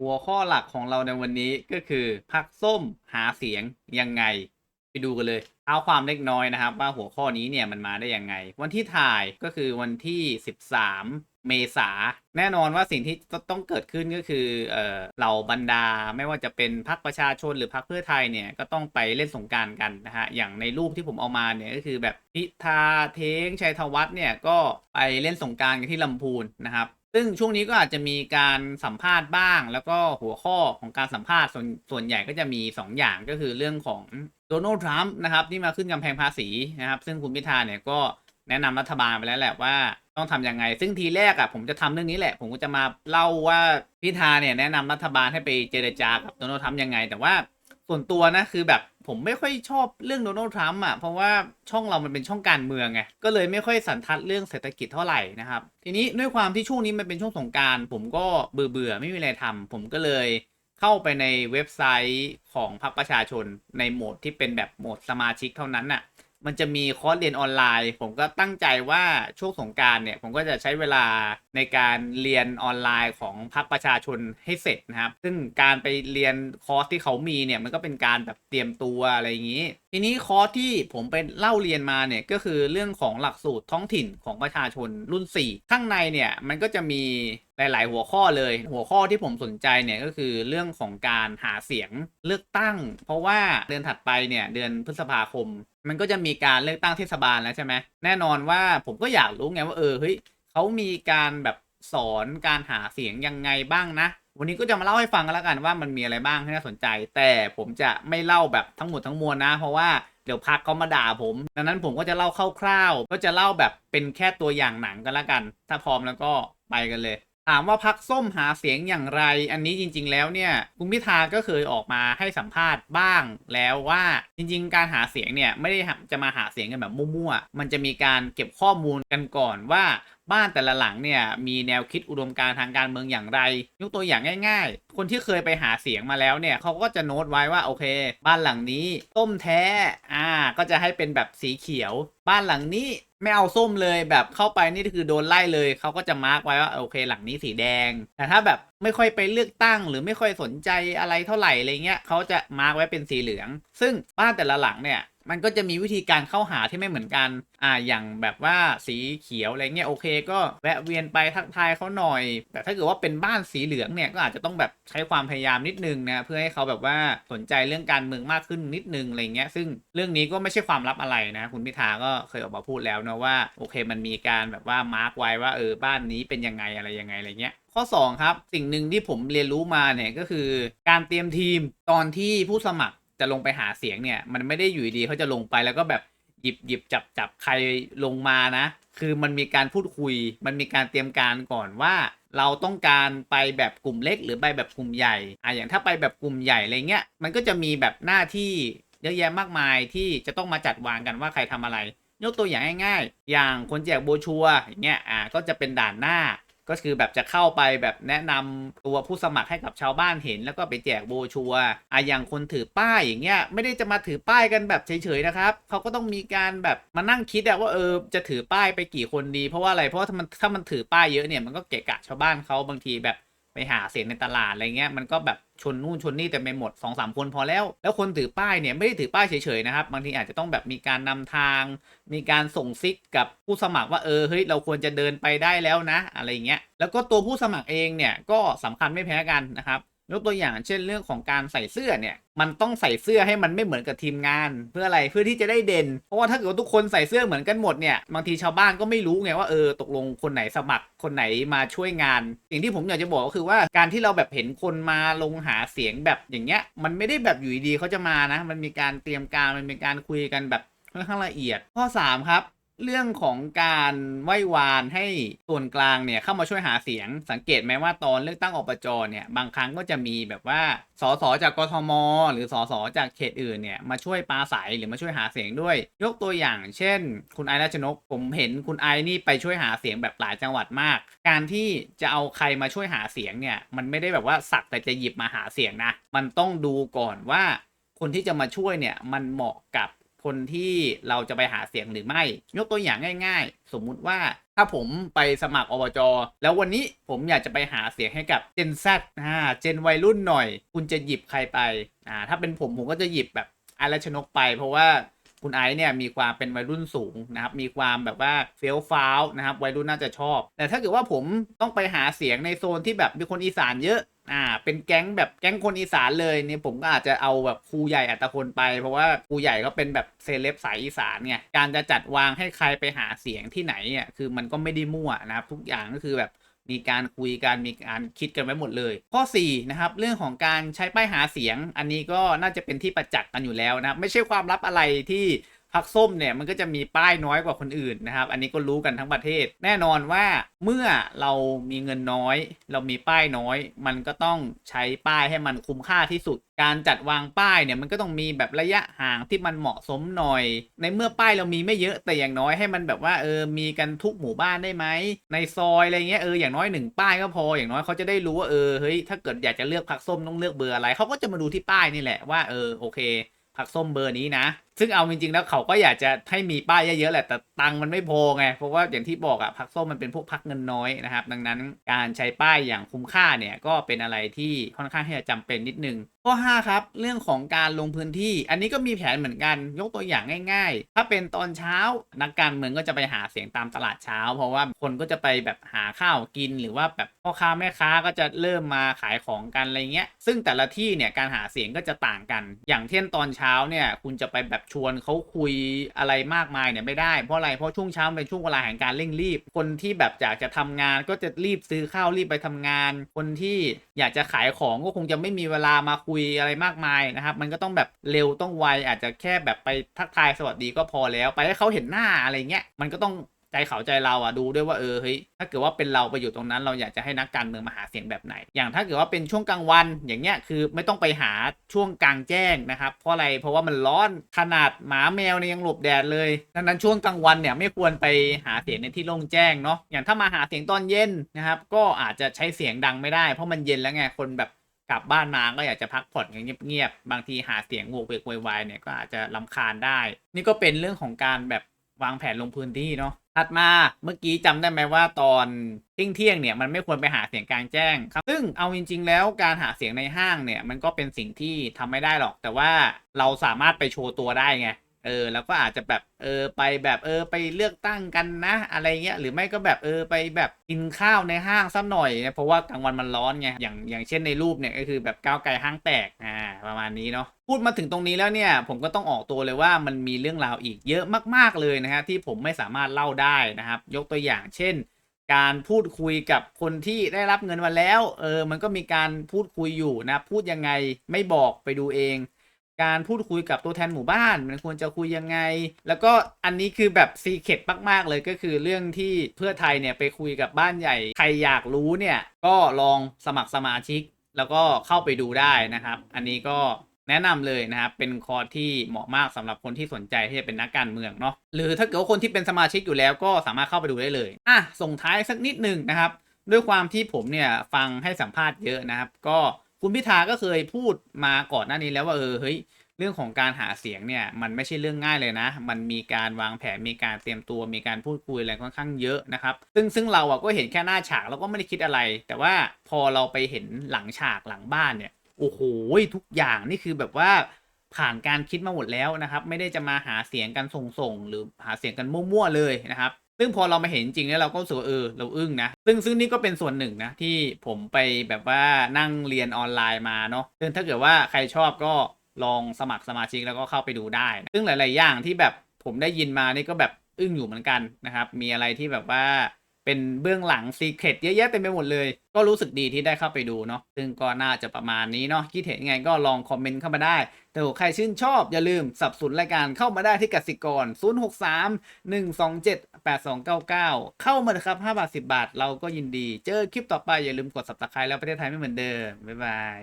หัวข้อหลักของเราในวันนี้ก็คือพักส้มหาเสียงยังไง ไปดูกันเลยเอาความเล็กน้อยนะครับ ว่าหัวข้อนี้เนี่ยมันมาได้ยังไง วันที่ถ่ายก็คือวันที่ 13 เมษาแน่นอนว่าสิ่งที่ต้องเกิดขึ้นก็คือเออเหล่าบรรดาไม่ว่าจะเป็นพรรคประชาชนหรือพรรคเพื่อไทยเนี่ยก็ต้องไปเล่นสงการกันนะฮะอย่างในรูปที่ผมเอามาเนี่ยก็คือแบบพิธาเท้งชัยธวัฒน์เนี่ยก็ไปเล่นสงการกันที่ลำพูนนะครับ ซึ่งช่วงนี้ก็อาจจะมีการสัมภาษณ์บ้าง แล้วก็หัวข้อของการสัมภาษณ์ส่วนส่วนใหญ่ก็จะมี 2 อย่างก็คือเรื่องของโดนัลด์ทรัมป์นะครับที่มาขึ้นกำแพงภาษีนะครับ ซึ่งคุณพิธาเนี่ยก็แนะนำรัฐบาลไปแล้วแหละว่าต้องทำยังไง ซึ่งทีแรกอะ่ะผมจะทำเรื่องนี้แหละ ผมก็จะมาเล่าว่าพิธาเนี่ยแนะนำรัฐบาลให้ไปเจรจากับโดนัลด์ทรัมป์ยังไง แต่ว่าส่วนตัวนะคือแบบ ผมไม่ค่อยชอบเรื่องโดนัลด์ทรัมป์อะเพราะว่าช่องเรามันเป็นช่องการเมืองไงก็เลยไม่ค่อยสันทัดเรื่องเศรษฐกิจเท่าไหร่นะครับทีนี้ด้วยความที่ช่วงนี้มันเป็นช่วงสงการผมก็เบื่อเบื่อไม่มีอะไรทำผมก็เลยเข้าไปในเว็บไซต์ของพรรคประชาชนในโหมดที่เป็นแบบโหมดสมาชิกเท่านั้นน่ะ มันจะมีคอร์สเรียนออนไลน์ ผมก็ตั้งใจว่าช่วงสงการเนี่ย ผมก็จะใช้เวลาในการเรียนออนไลน์ของพรรคประชาชนให้เสร็จนะครับ ซึ่งการไปเรียนคอร์สที่เขามีเนี่ย มันก็เป็นการแบบเตรียมตัวอะไรอย่างนี้ ทีนี้คอร์สที่ผมไปเล่าเรียนมาเนี่ย ก็คือเรื่องของหลักสูตรท้องถิ่นของประชาชนรุ่น 4 ข้างในเนี่ยมันก็จะมี หลาย ๆ หัวข้อเลย หัวข้อที่ผมสนใจเนี่ยก็คือเรื่องของการหาเสียงเลือกตั้ง เพราะว่าเดือนถัดไปเนี่ยเดือนพฤษภาคม มันก็จะมีการเลือกตั้งเทศบาลแล้วใช่ไหมแน่นอนว่าผมก็อยากรู้ไงว่าเออเฮ้ยเขามีการแบบสอนการหาเสียงยังไงบ้างนะ วันนี้ก็จะมาเล่าให้ฟังกันแล้วกันว่ามันมีอะไรบ้างที่น่าสนใจ แต่ผมจะไม่เล่าแบบทั้งหมดทั้งมวลนะ เพราะว่าเดี๋ยวพักเขามาด่าผม ดังนั้นผมก็จะเล่าคร่าวๆ ก็จะเล่าแบบเป็นแค่ตัวอย่างหนังกันแล้วกัน ถ้าพร้อมแล้วก็ไปกันเลย ถามว่าพักส้มหาเสียงอย่างไร อันนี้จริง ๆ แล้วเนี่ยคุณพิธาก็เคยออกมาให้สัมภาษณ์บ้างแล้วว่าจริง ๆ การหาเสียงเนี่ยไม่ได้จะมาหาเสียงกันแบบมั่วๆมันจะมีการเก็บข้อมูลกันก่อนว่าบ้านแต่ละหลังเนี่ยมีแนวคิดอุดมการทางการเมืองอย่างไร ยกตัวอย่างง่าย ๆ คนที่เคยไปหาเสียงมาแล้วเนี่ยเขาก็จะโน้ตไว้ว่าโอเค บ้านหลังนี้ต้มแท้อ่าก็จะให้เป็นแบบสีเขียว บ้านหลังนี้ ไม่เอาส้มเลยแบบเข้าไปนี่คือโดนไล่เลยเขาก็จะมาร์กไว้ว่าโอเคหลังนี้สีแดง แต่ถ้าแบบไม่ค่อยไปเลือกตั้ง หรือไม่ค่อยสนใจอะไรเท่าไหร่อะไรเงี้ยเขาจะมาร์กไว้เป็นสีเหลือง ซึ่งบ้านแต่ละหลังเนี่ย มันก็จะมีวิธีการเข้าหาที่ไม่เหมือนกัน อ่า อย่างแบบว่าสีเขียวอะไรเงี้ยโอเค ก็แวะเวียนไปทักทายเขาหน่อย แต่ถ้าเกิดว่าเป็นบ้านสีเหลืองเนี่ยก็อาจจะต้องแบบใช้ความพยายามนิดนึงนะเพื่อให้เขาแบบว่าสนใจเรื่องการเมืองมากขึ้นนิดนึงอะไรเงี้ย ซึ่งเรื่องนี้ก็ไม่ใช่ความลับอะไรนะ คุณพิธาก็เคยออกมาพูดแล้วนะว่าโอเค มันมีการแบบว่ามาร์กไว้ว่าเออบ้านนี้เป็นยังไงอะไรยังไงอะไรเงี้ยข้อ 2 ครับ สิ่งหนึ่งที่ผมเรียนรู้มาเนี่ยก็คือการเตรียมทีมตอนที่ผู้สมัคร จะลงไปหาเสียงเนี่ย มันไม่ได้อยู่ดีเขาจะลงไปแล้วก็แบบหยิบหยิบจับจับใครลงมานะ คือมันมีการพูดคุย มันมีการเตรียมการก่อนว่า เราต้องการไปแบบกลุ่มเล็ก หรือไปแบบกลุ่มใหญ่อะอย่างถ้าไปแบบกลุ่มใหญ่อะไรเงี้ยมันก็จะมีแบบหน้าที่เยอะแยะมากมายที่จะต้องมาจัดวางกันว่าใครทำอะไร ยกตัวอย่างง่าย ๆ อย่างคนแจกโบชัวอย่างเงี้ยอ่าก็จะเป็นด่านหน้า ก็คือแบบจะเข้าไปแบบแนะนำตัวผู้สมัครให้กับชาวบ้านเห็น แล้วก็ไปแจกโบชัวอะอย่างคนถือป้ายอย่างเงี้ยไม่ได้จะมาถือป้ายกันแบบเฉยๆนะครับเขาก็ต้องมีการแบบมานั่งคิดอะว่าเออจะถือป้ายไปกี่คนดี เพราะว่าอะไรเพราะว่าถ้ามันถ้ามันถือป้ายเยอะเนี่ยมันก็เกะกะชาวบ้านเขาบางทีแบบ หาเสียงในตลาดอะไรเงี้ยมันก็แบบชนนู่นชนนี่แต่ไปหมด2อสคนพอแล้ว แล้วคนถือป้ายเนี่ยไม่ได้ถือป้ายเฉยๆนะครับบางทีอาจจะต้องแบบมีการนำทาง มีการส่งซิกกับผู้สมัครว่าเออเฮ้ยเราควรจะเดินไปได้แล้วนะ อะไรเงี้ยแล้วก็ตัวผู้สมัครเองเนี่ยก็สำคัญไม่แพ้กันนะครับ ยกตัวอย่างเช่นเรื่องของการใส่เสื้อเนี่ย มันต้องใส่เสื้อให้มันไม่เหมือนกับทีมงาน เพื่ออะไรเพื่อที่จะได้เด่น เพราะว่าถ้าเกิดทุกคนใส่เสื้อเหมือนกันหมดเนี่ยบางทีชาวบ้านก็ไม่รู้ไงว่าเออตกลงคนไหนสมัครคนไหนมาช่วยงาน สิ่งที่ผมอยากจะบอกก็คือว่าการที่เราแบบเห็นคนมาลงหาเสียงแบบอย่างเงี้ย มันไม่ได้แบบอยู่ดีๆเขาจะมานะ มันมีการเตรียมการมันมีการคุยกันแบบค่อนข้างละเอียด ข้อ 3 ครับ เรื่องของการไหว้วานให้ส่วนกลางเนี่ยเข้ามาช่วยหาเสียง สังเกตไหมว่าตอนเลือกตั้งอบจเนี่ยบางครั้งก็จะมีแบบว่าสสจากกทม หรือสสจากเขตอื่นเนี่ยมาช่วยปราศัยหรือมาช่วยหาเสียงด้วย ยกตัวอย่าง เช่น คุณไอรัชนกผมเห็นคุณไอนี่ไปช่วยหาเสียงแบบหลายจังหวัดมาก การที่จะเอาใครมาช่วยหาเสียงเนี่ยมันไม่ได้แบบว่าสักแต่จะหยิบมาหาเสียงนะมันต้องดูก่อนว่าคนที่จะมาช่วยเนี่ยมันเหมาะกับ คนที่เราจะไปหาเสียงหรือไม่ ยกตัวอย่างง่าย ๆ สมมุติว่าถ้าผมไปสมัครอบจแล้ววันนี้ผมอยากจะไปหาเสียงให้กับเจน Z อ่าเจนวัยรุ่นหน่อย คุณจะหยิบใครไปอ่าถ้าเป็นผมผมก็จะหยิบแบบไอรัชนกไป เพราะว่าคุณไอซ์เนี่ยมีความเป็นวัยรุ่นสูงนะครับ มีความแบบว่าเฟี้ยวฟ้าวนะครับ วัยรุ่นน่าจะชอบ แต่ถ้าเกิดว่าผมต้องไปหาเสียงในโซนที่แบบมีคนอีสานเยอะ อ่า เป็นแก๊งแบบแก๊งคนอีสานเลยเนี่ยผมก็อาจจะเอาแบบครูใหญ่อัตพลไป เพราะว่าครูใหญ่ก็เป็นแบบเซเลบสายอีสานไงการจะจัดวางให้ใครไปหาเสียงที่ไหนอะคือมันก็ไม่ได้มั่วนะครับ ทุกอย่างก็คือแบบมีการคุยกันมีการคิดกันไว้หมดเลย ข้อ4นะครับเรื่องของการใช้ป้ายหาเสียง อันนี้ก็น่าจะเป็นที่ประจักษ์กันอยู่แล้วนะไม่ใช่ความลับอะไรที่ พักส้มเนี่ยมันก็จะมีป้ายน้อยกว่าคนอื่นนะครับ อันนี้ก็รู้กันทั้งประเทศ แน่นอนว่าเมื่อเรามีเงินน้อย เรามีป้ายน้อย มันก็ต้องใช้ป้ายให้มันคุ้มค่าที่สุด การจัดวางป้ายเนี่ยมันก็ต้องมีแบบระยะห่างที่มันเหมาะสมหน่อย ในเมื่อป้ายเรามีไม่เยอะแต่อย่างน้อยให้มันแบบว่าเออมีกันทุกหมู่บ้านได้ไหมในซอยอะไรเงี้ยเอออย่างน้อยหนึ่งป้ายก็พออย่างน้อยเขาจะได้รู้ว่าเออเฮ้ยถ้าเกิดอยากจะเลือกพักส้มต้องเลือกเบอร์อะไรเขาก็จะมาดูที่ป้ายนี่แหละว่าเออโอเคผักส้มเบอร์นี้นะ ซึ่งเอาจริงๆแล้วเขาก็อยากจะให้มีป้ายเยอะๆแหละแต่ตังมันไม่พอไงเพราะว่าอย่างที่บอกอะผักส้มมันเป็นพวกพักเงินน้อยนะครับ ดังนั้นการใช้ป้ายอย่างคุ้มค่าเนี่ยก็เป็นอะไรที่ค่อนข้างที่จะจำเป็นนิดนึงข้อ5ครับเรื่องของการลงพื้นที่ อันนี้ก็มีแผนเหมือนกันยกตัวอย่างง่าย ๆ ถ้าเป็นตอนเช้านักการเมืองก็จะไปหาเสียงตามตลาดเช้า เพราะว่าคนก็จะไปแบบหาข้าวกิน หรือว่าแบบพ่อค้าแม่ค้าก็จะเริ่มมาขายของกันอะไรเงี้ยซึ่งแต่ละที่เนี่ยการหาเสียงก็จะต่างกัน อย่างเช่นตอนเช้าเนี่ยคุณจะไปแบบชวนเขาคุยอะไรมากมายเนี่ยไม่ได้เพราะอะไรเพราะช่วงเช้าเป็นช่วงเวลาแห่งการเร่งรีบ คนที่แบบอยากจะทำงานก็จะรีบซื้อข้าวรีบไปทำงาน คนที่อยากจะขายของก็คงจะไม่มีเวลามาคุยอะไรมากมายนะครับ มันก็ต้องแบบเร็วต้องไวอาจจะแค่แบบไปทักทายสวัสดีก็พอแล้ว ไปให้เขาเห็นหน้าอะไรเงี้ยมันก็ต้อง ใจเขาใจเราอะดูด้วยว่าเออเฮ้ยถ้าเกิดว่าเป็นเราไปอยู่ตรงนั้น เราอยากจะให้นักการเมืองมาหาเสียงแบบไหน อย่างถ้าเกิดว่าเป็นช่วงกลางวันอย่างเงี้ยคือไม่ต้องไปหาช่วงกลางแจ้งนะครับเพราะอะไรเพราะว่ามันร้อนขนาดหมาแมวเนี่ยยังหลบแดดเลยดังนั้นช่วงกลางวันเนี่ยไม่ควรไปหาเสียงในที่โล่งแจ้งเนาะอย่างถ้ามาหาเสียงตอนเย็นนะครับก็อาจจะใช้เสียงดังไม่ได้ เพราะมันเย็นแล้วไงคนแบบกลับบ้านมาก็อยากจะพักผ่อนกันเงียบๆ บางทีหาเสียงโวกเวกวยวายเนี่ยก็อาจจะลำคาญได้ นี่ก็เป็นเรื่องของการแบบ วางแผนลงพื้นที่เนาะถัดมาเมื่อกี้จำได้ไหมว่าตอนเที่ยงเที่ยงๆเนี่ยมันไม่ควรไปหาเสียงกลางแจ้งครับซึ่งเอาจริง ๆ แล้วการหาเสียงในห้างเนี่ยมันก็เป็นสิ่งที่ทำไม่ได้หรอก แต่ว่าเราสามารถไปโชว์ตัวได้ไงเออแล้วก็อาจจะแบบเออไปแบบเออไปเลือกตั้งกันนะ อะไรเงี้ยหรือไม่ก็แบบเออไปแบบกินข้าวในห้างสักหน่อยนะเพราะว่ากลางวันมันร้อนไงอย่างอย่างเช่นในรูปเนี่ยก็คือแบบก้าวไกลห้างแตกอ่า ประมาณนี้เนาะพูดมาถึงตรงนี้แล้วเนี่ย ผมก็ต้องออกตัวเลยว่ามันมีเรื่องราวอีกเยอะมากๆเลยนะฮะที่ผมไม่สามารถเล่าได้นะครับ ยกตัวอย่างเช่น การพูดคุยกับคนที่ได้รับเงินมาแล้วเออมันก็มีการพูดคุยอยู่นะ พูดยังไงไม่บอกไปดูเองการพูดคุยกับตัวแทนหมู่บ้าน มันควรจะคุยยังไง แล้วก็อันนี้คือแบบซีเคดมากๆเลยก็คือเรื่องที่เพื่อไทยเนี่ยไปคุยกับบ้านใหญ่ ใครอยากรู้เนี่ย ก็ลองสมัครสมาชิก แล้วก็เข้าไปดูได้นะครับ อันนี้ก็แนะนำเลยนะครับ เป็นคอร์สที่เหมาะมากสำหรับคนที่สนใจที่จะเป็นนักการเมืองเนาะหรือถ้าเกิดว่าคนที่เป็นสมาชิกอยู่แล้วก็สามารถเข้าไปดูได้เลยอะส่งท้ายสักนิดหนึ่งนะครับ ด้วยความที่ผมเนี่ยฟังให้สัมภาษณ์เยอะนะครับ ก็คุณพิธาก็เคยพูดมาก่อนหน้านี้แล้วว่าเออเฮ้ย เรื่องของการหาเสียงเนี่ยมันไม่ใช่เรื่องง่ายเลยนะ มันมีการวางแผนมีการเตรียมตัวมีการพูดคุยอะไรค่อนข้างเยอะนะครับ ซึ่งซึ่งเราอะก็เห็นแค่หน้าฉากเราก็ไม่ได้คิดอะไร แต่ว่าพอเราไปเห็นหลังฉากหลังบ้านเนี่ยโอ้โหทุกอย่างนี่คือแบบว่าผ่านการคิดมาหมดแล้วนะครับ ไม่ได้จะมาหาเสียงกันส่งๆหรือหาเสียงกันมั่วๆเลยนะครับซึ่งพอเรามาเห็นจริงแล้วเราก็รู้สึกว่าเออเราอึ้งนะซึ่งซึ่งนี่ก็เป็นส่วนหนึ่งนะที่ผมไปแบบว่านั่งเรียนออนไลน์มาเนาะซึ่งถ้าเกิดว่าใครชอบก็ ลองสมัครสมาชิกแล้วก็เข้าไปดูได้ ซึ่งหลาย ๆ อย่างที่แบบผมได้ยินมานี่ก็แบบอึ้งอยู่เหมือนกันนะครับ มีอะไรที่แบบว่าเป็นเบื้องหลังซีเครตเยอะแยะเต็มไปหมดเลย ก็รู้สึกดีที่ได้เข้าไปดูเนาะ ซึ่งก็น่าจะประมาณนี้เนาะ คิดเห็นยังไงก็ลองคอมเมนต์เข้ามาได้ แต่ถ้าใครชื่นชอบอย่าลืมสับสนรายการเข้ามาได้ที่กสิกร 063 127 8299 เข้ามาเถอะครับ 5 บาท 10 บาท เราก็ยินดี เจอคลิปต่อไปอย่าลืมกด subscribe แล้วประเทศไทยไม่เหมือนเดิม บ๊ายบาย